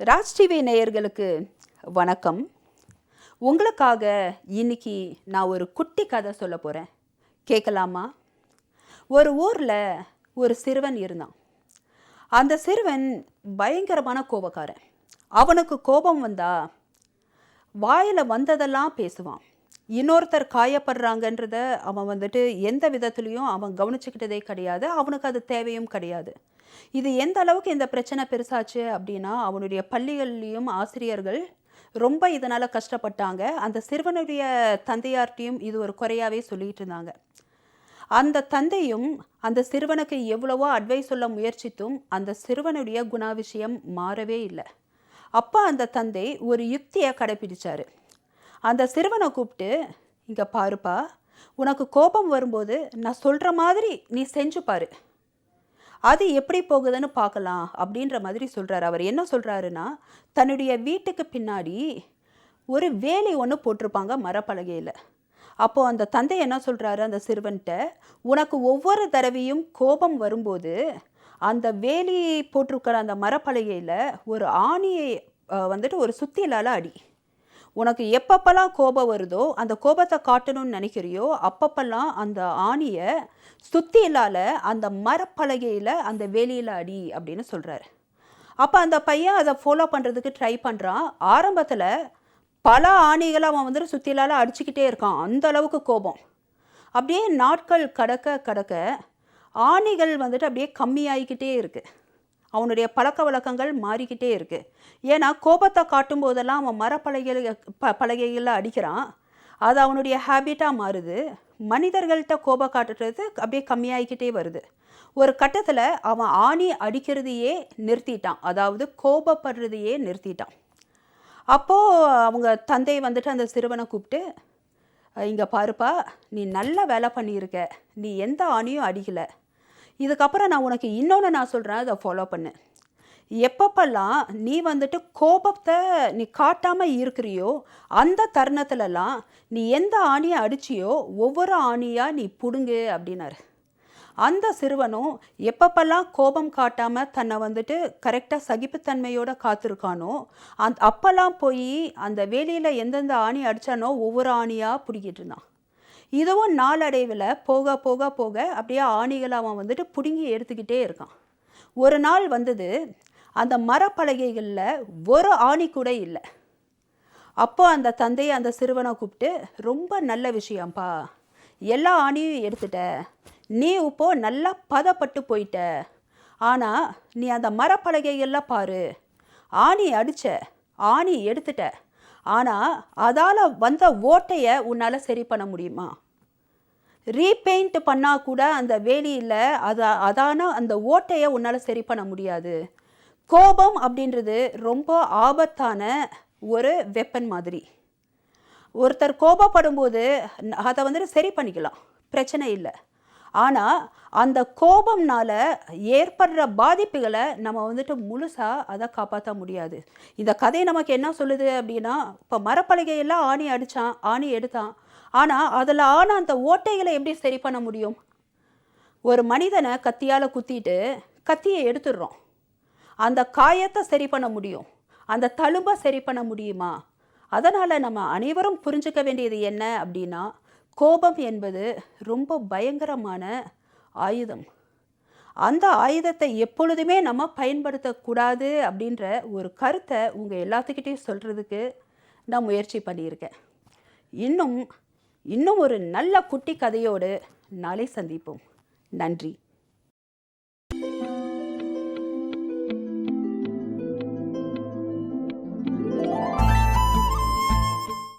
Raj TV நேயர்களுக்கு வணக்கம். உங்களுக்காக இன்னைக்கு நான் ஒரு குட்டி கதை சொல்ல போகிறேன் கேட்கலாமா? ஒரு ஊரில் ஒரு சிறுவன் இருந்தான். அந்த சிறுவன் பயங்கரமான கோபக்காரன். அவனுக்கு கோபம் வந்தா வாயில் வந்ததெல்லாம் பேசுவான். இன்னொருத்தர் காயப்படுறாங்கன்றத அவன் வந்துட்டு எந்த விதத்துலேயும் அவன் கவனிச்சுக்கிட்டதே கிடையாது. அவனுக்கு அது தேவையும் கிடையாது. இது எந்த அளவுக்கு இந்த பிரச்சனை பெருசாச்சு அப்படின்னா அவனுடைய பள்ளிகள்லேயும் ஆசிரியர்கள் ரொம்ப இதனால் கஷ்டப்பட்டாங்க. அந்த சிறுவனுடைய தந்தையார்ட்டையும் இது ஒரு குறையாகவே சொல்லிட்டு இருந்தாங்க. அந்த தந்தையும் அந்த சிறுவனுக்கு எவ்வளவோ அட்வைஸ் சொல்ல முயற்சித்தும் அந்த சிறுவனுடைய குணாதிசயம் மாறவே இல்லை. அப்போ அந்த தந்தை ஒரு யுக்தியை கடைப்பிடிச்சாரு அந்த சிறுவனை கூப்பிட்டு இங்கே பாருப்பா உனக்கு கோபம் வரும்போது நான் சொல்கிற மாதிரி நீ செஞ்சு பாரு. அது எப்படி போகுதுன்னு பார்க்கலாம் அப்படின்ற மாதிரி சொல்கிறாரு அவர் என்ன சொல்கிறாருன்னா தன்னுடைய வீட்டுக்கு பின்னாடி ஒரு வேலி ஒன்று போட்டிருப்பாங்க மரப்பலகையில். அப்போது அந்த தந்தை என்ன சொல்கிறாரு அந்த சிறுவன்கிட்ட உனக்கு ஒவ்வொரு தடவையும் கோபம் வரும்போது அந்த வேலி போட்டிருக்கிற அந்த மரப்பலகையில் ஒரு ஆணியை வந்துட்டு ஒரு சுத்தியலால் அடி. உனக்கு எப்பப்பெல்லாம் கோபம் வருதோ அந்த கோபத்தை காட்டணும்னு நினைக்கிறியோ அப்பப்பெல்லாம் அந்த ஆணியை சுத்தியலால அந்த மரப்பலகையில் அந்த வேலியில் அடி அப்படின்னு சொல்கிறாரு அப்போ அந்த பையன் அதை ஃபாலோ பண்ணுறதுக்கு ட்ரை பண்ணுறான் ஆரம்பத்தில் பல ஆணிகளை அவன் வந்துட்டு சுத்தியலால அடிச்சுக்கிட்டே இருக்கான். அந்த அளவுக்கு கோபம். அப்படியே நாட்கள் கடக்க கடக்க ஆணிகள் வந்துட்டு அப்படியே கம்மியாகிக்கிட்டே இருக்குது அவனுடைய பழக்க வழக்கங்கள் மாறிக்கிட்டே இருக்கு. ஏன்னா கோபத்தை காட்டும் போதெல்லாம் அவன் மரப்பலகைகள் ப பலகைகளில் அடிக்கிறான். அது அவனுடைய ஹேபிட்டாக மாறுது. மனிதர்கள்ட்ட கோபம் காட்டுறது அப்படியே கம்மியாகிக்கிட்டே வருது. ஒரு கட்டத்தில் அவன் ஆணி அடிக்கிறதையே நிறுத்திட்டான். அதாவது கோபப்படுறதையே நிறுத்திட்டான். அப்போது அவங்க தந்தை வந்துட்டு அந்த சிறுவனை கூப்பிட்டு இங்கே பாருப்பா நீ நல்ல வேலை பண்ணியிருக்க. நீ எந்த ஆணியும் அடிக்கலை. இதுக்கப்புறம் நான் உனக்கு இன்னொன்று நான் சொல்கிறேன் அதை ஃபாலோ பண்ணு. எப்பப்பெல்லாம் நீ வந்துட்டு கோபத்தை நீ காட்டாமல் இருக்கிறியோ அந்த தருணத்துலலாம் நீ எந்த ஆணியை அடிச்சியோ ஒவ்வொரு ஆணியாக நீ புடுங்கு அப்படின்னாரு. அந்த சிறுவனும் எப்பப்பெல்லாம் கோபம் காட்டாமல் தன்னை வந்துட்டு கரெக்டாக சகிப்புத்தன்மையோட காத்திருக்கானோ அந் அப்போல்லாம் போய் அந்த வேலையில் எந்தெந்த ஆணி அடித்தானோ ஒவ்வொரு ஆணியாக பிடிக்கிட்டு இருந்தான். இதுவும் நாளடைவில் போக போக போக அப்படியே ஆணிகளை அவன் வந்துட்டு பிடுங்கி எடுத்துக்கிட்டே இருக்கான். ஒரு நாள் வந்தது அந்த மரப்பலகைகளில் ஒரு ஆணி கூட இல்லை. அப்போ அந்த தந்தையை அந்த சிறுவனை கூப்பிட்டு ரொம்ப நல்ல விஷயம்ப்பா. எல்லா ஆணியும் எடுத்துட்ட. நீ இப்போ நல்லா பதப்பட்டு போயிட்ட. ஆனால் நீ அந்த மரப்பலகைகள்லாம் பாரு. ஆணி அடித்த ஆணி எடுத்துட்ட. ஆனால் அதால் வந்த ஓட்டையை உன்னால் சரி பண்ண முடியுமா? ரீபெயிண்ட் பண்ணால் கூட அந்த வேலியில் அதை அதான அந்த ஓட்டையை உன்னால் சரி பண்ண முடியாது. கோபம் அப்படின்றது ரொம்ப ஆபத்தான ஒரு வெப்பன் மாதிரி. ஒருத்தர் கோபப்படும் போது அதை வந்துட்டு சரி பண்ணிக்கலாம். பிரச்சனை இல்லை. ஆனால் அந்த கோபம்னால ஏற்படுற பாதிப்புகளை நம்ம வந்துட்டு முழுசாக அதை காப்பாற்ற முடியாது. இந்த கதை நமக்கு என்ன சொல்லுது அப்படின்னா இப்போ மரப்பலகையெல்லாம் ஆணி அடித்தான் ஆணி எடுத்தான். ஆனால் அதில் ஆன அந்த ஓட்டைகளை எப்படி சரி பண்ண முடியும்? ஒரு மனிதனை கத்தியால் குத்திட்டு கத்தியை எடுத்துடுறோம். அந்த காயத்தை சரி பண்ண முடியும். அந்த தழும்பை சரி பண்ண முடியுமா? அதனால் நம்ம அனைவரும் புரிஞ்சுக்க வேண்டியது என்ன அப்படின்னா கோபம் என்பது ரொம்ப பயங்கரமான ஆயுதம். அந்த ஆயுதத்தை எப்பொழுதுமே நம்ம பயன்படுத்தக்கூடாது அப்படின்ற ஒரு கருத்தை உங்கள் எல்லாத்துக்கிட்டையும் சொல்கிறதுக்கு நான் முயற்சி பண்ணியிருக்கேன். இன்னும் இன்னும் ஒரு நல்ல குட்டி கதையோடு நாளை சந்திப்போம். நன்றி.